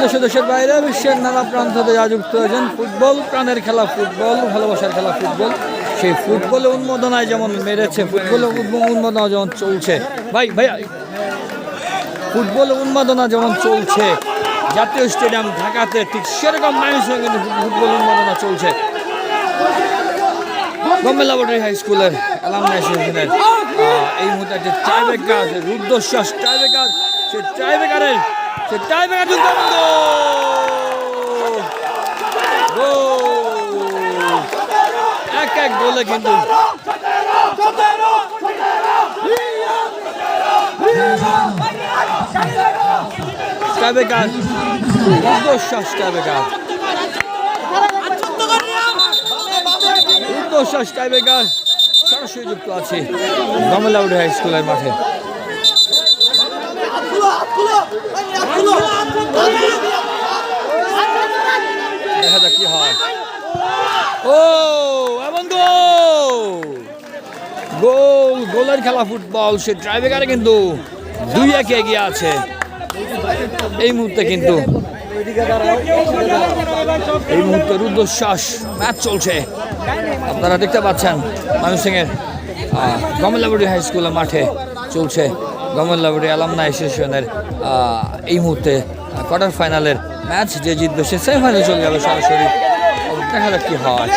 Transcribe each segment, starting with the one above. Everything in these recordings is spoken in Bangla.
দেশে দেশের বাইরে বিশ্বের নানা প্রান্ত থেকে যা যুক্ত হয়েছেন ফুটবল প্রাণের খেলা ফুটবল, ভালোবাসার খেলা ফুটবল। সেই ফুটবলে উন্মোদনায় যেমন মেরেছে, ফুটবলে উন্মোদনা যেমন চলছে। ভাই ভাইয়া ফুটবল উন্মাদনা যেমন চলছে, জাতীয় স্টেডিয়াম ঢাকাতে ঠিক সেরকম মানুষের কিন্তু ফুটবল উন্মাদনা চলছে। ল্যাবরেটরি হাই স্কুলের অ্যালামনাই অ্যাসোসিয়েশনের এই মুহূর্তে একটা টাইব্রেকার রুদ্রশ্বাস টাইব্রেকার সে টাইব্রেকারের সে টাইব্রেকার যুক্ত এক এক গোলে কিন্তু টাইব্রেকার রুদ্রশ্বাস টাইব্রেকার রুদ্রশ্বাস টাইব্রেকার সরাসরি যুক্ত আছে গমলাউড হাই স্কুলের মাঠে দেখা যাক কি হয়। ও গোল। গোল, গোলের খেলা ফুটবল, সে ড্রাইভেগারে কিন্তু দুই একে এগিয়ে আছে। এই মুহূর্তে কিন্তু এই মুহূর্তে রুদ্রশ্বাস ম্যাচ চলছে। আপনারা দেখতে পাচ্ছেন ময়মনসিংহের গমেলাবুড়ি হাই স্কুলের মাঠে চলছে। গমেলাবুড়ি আলামনা অ্যাসোসিয়েশনের এই মুহূর্তে কোয়ার্টার ফাইনালের ম্যাচ যে জিতবে সে সেমিফাইনালে চলে যাবে সরাসরি। দেখা যাক কি হয়।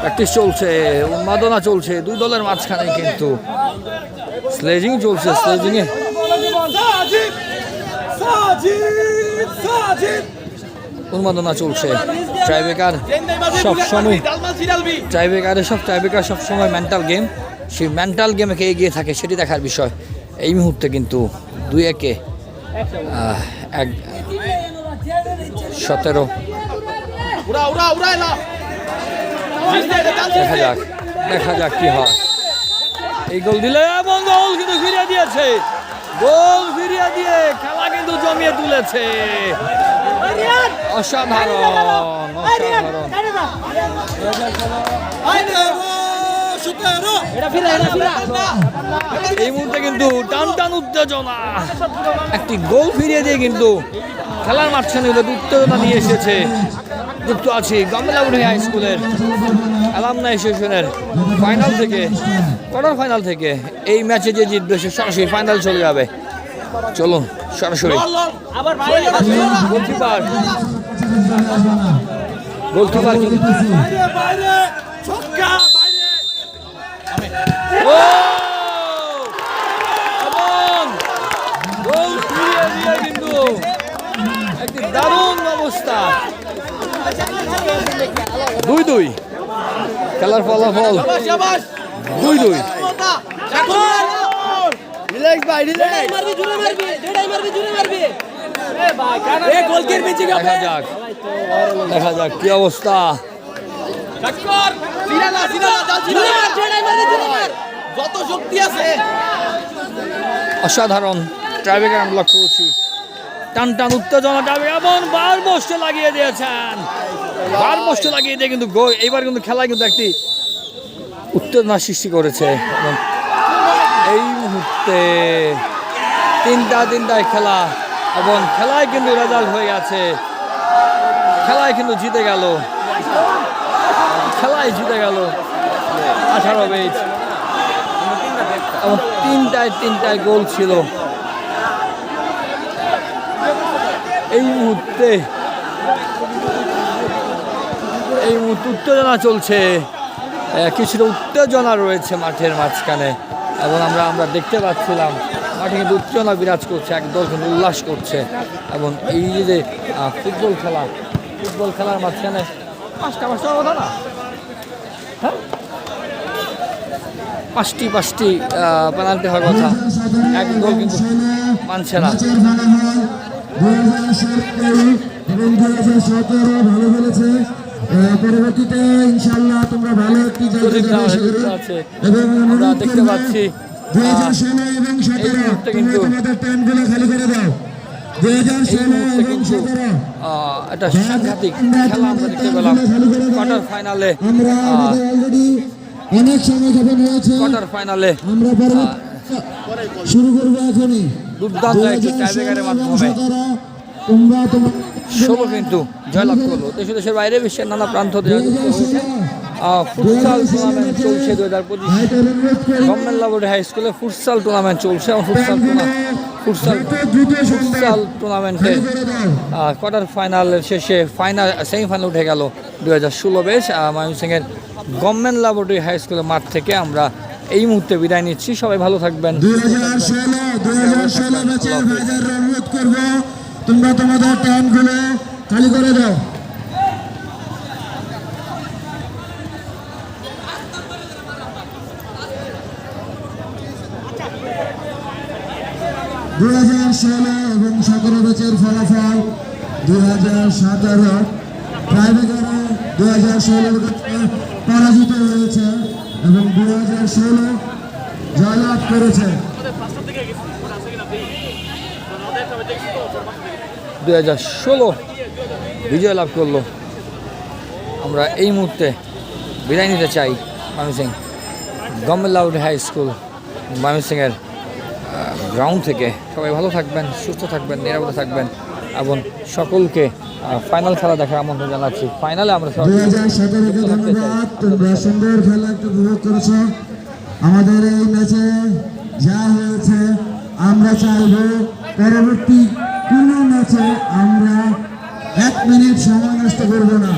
প্র্যাকটিস চলছে, উন্মাদনা চলছে, দুই দলের মাঝখানে কিন্তু স্লেজিং চলছে স্লেজিংয়ে উন্মাদনা চলছে। ট্রাইবেকার সব সময় ট্রাইবেকারে সব ট্রাইবেকার সব সময় মেন্টাল গেম সেই মেন্টাল গেমে কে এগিয়ে থাকে সেটি দেখার বিষয়। এই মুহূর্তে কিন্তু দুই একে এক, সতেরো। দেখা যাক দেখা যাক কি হয়। এই গোল দিলে এবং গোল কিন্তু ফিরিয়ে দিয়েছে। গোল ফিরিয়ে দিয়ে খেলা কিন্তু জমিয়ে তুলেছে। অসাধারণ এই মুহূর্তে কিন্তু টান টান উত্তেজনা। একটি গোল ফিরিয়ে দিয়ে কিন্তু খেলার মাঝখানে উত্তেজনা নিয়ে এসেছে যুক্ত আছি গামলাগুড়ি হাই স্কুলের অ্যালামনা অ্যাসোসিয়েশনের ফাইনাল থেকে কোয়ার্টার ফাইনাল থেকে এই ম্যাচে যে জিতবে সে সরাসরি ফাইনাল চলে যাবে। চলুন সরাসরি গোলকিপার গোলকিপার কিন্তু একটি দারুণ অবস্থা দুই দুই খেলার ফলাফল দুই দুই দেখা যাক দেখা যাক কি অবস্থা যত শক্তি আছে অসাধারণ। ট্রাইবেকার আমরা লক্ষ্য করছি। টান টান উত্তেজনা যাবে এমন বার বসতে লাগিয়ে দিয়েছেন। বার বসতে লাগিয়ে দিয়ে কিন্তু গো এইবার কিন্তু খেলায় কিন্তু একটি উত্তেজনা সৃষ্টি করেছে। মুহূর্তে তিনটা তিনটায় খেলা এবং খেলায় কিন্তু রেজাল্ট হয়ে গেছে। খেলায় কিন্তু জিতে গেল। খেলায় জিতে গেল আঠারো বেজ এবং তিনটায় তিনটায় গোল ছিল। এই মুহূর্তে এই মুহূর্তে উত্তেজনা চলছে। কিছুটা উত্তেজনা রয়েছে মাঠের মাঝখানে। এবং আমরা আমরা দেখতে পাচ্ছিলাম মাঠে কিন্তু উত্তেজনা বিরাজ করছে, একদল কিন্তু উল্লাস করছে। এবং এই যে ফুটবল খেলা, ফুটবল খেলার মাঝখানে পাঁচটা পাঁচটা কথা না? হ্যাঁ? পাঁচটি পাঁচটি পেনাল্টি হওয়ার কথা। এক কিন্তু মানছে না। দুই হাজার সতেরো, ভালো খেলেছে। পরবর্তীতে ইনশাল্লাহ তোমরা ভালো একটি এবং দেখতে পাচ্ছি। দুই হাজার ষোলো এবং সতেরো তোমরা তোমাদের টাইমগুলো খালি করে দাও। সাংঘাতিক খেলা আমরা দেখতে পেলাম। কোয়ার্টার ফাইনালে অনেক সময় যাপন হয়েছে কোয়ার্টার ফাইনালে আমরা শুরু করব এখনই। দুর্দান্ত একটি টাইব্রেকারের মাধ্যমে। তোমরা তোমার ষোলো কিন্তু জয়লাভ করল দেশ দেশের বাইরে বিশ্বের নানা প্রান্ত ফুটসাল টুর্নামেন্ট চলছে দু হাজার পঁচিশ। গভর্নমেন্ট লাবরি হাই স্কুলে ফুটসাল টুর্নামেন্ট চলছে। এবং ফুটসাল ফুটসাল ফুটসাল টুর্নামেন্টে কোয়ার্টার ফাইনালের শেষে ফাইনাল সেমিফাইনাল উঠে গেল দু হাজার ষোলো বেশ। ময়মনসিংহের গভর্নমেন্ট ল্যাবরেটরি হাই স্কুলের মাঠ থেকে আমরা এই মুহূর্তে বিদায় নিচ্ছি। সবাই ভালো থাকবেন। তোমরা তোমাদের টাইমগুলো খালি করে দাও। দুই হাজার ষোলো এবং সতেরো ব্যাচের ফলাফল দুই হাজার সতেরো। প্রাইভেটারে দুই হাজার ষোলো পরাজিত হয়েছে এবং দুই হাজার ষোলো জয়লাভ করেছে। দু হাজার ষোলো বিজয় লাভ করল। আমরা এই মুহূর্তে বিদায় নিতে চাই ময়মনসিং গভর্নমেন্ট লাউড হাই স্কুল ময়মনসিংয়ের গ্রাউন্ড থেকে। সবাই ভালো থাকবেন সুস্থ থাকবেন নিরাপদে থাকবেন এবং সকলকে ফাইনাল খেলা দেখার আমন্ত্রণ জানাচ্ছি। ফাইনালে আমরা তোমরা সুন্দর খেলা একটু উপভোগ করেছ। আমাদের এই ম্যাচে যা হয়েছে আমরা চাইব পরবর্তী কোনো ম্যাচে আমরা এক মিনিট সময় নষ্ট করব না।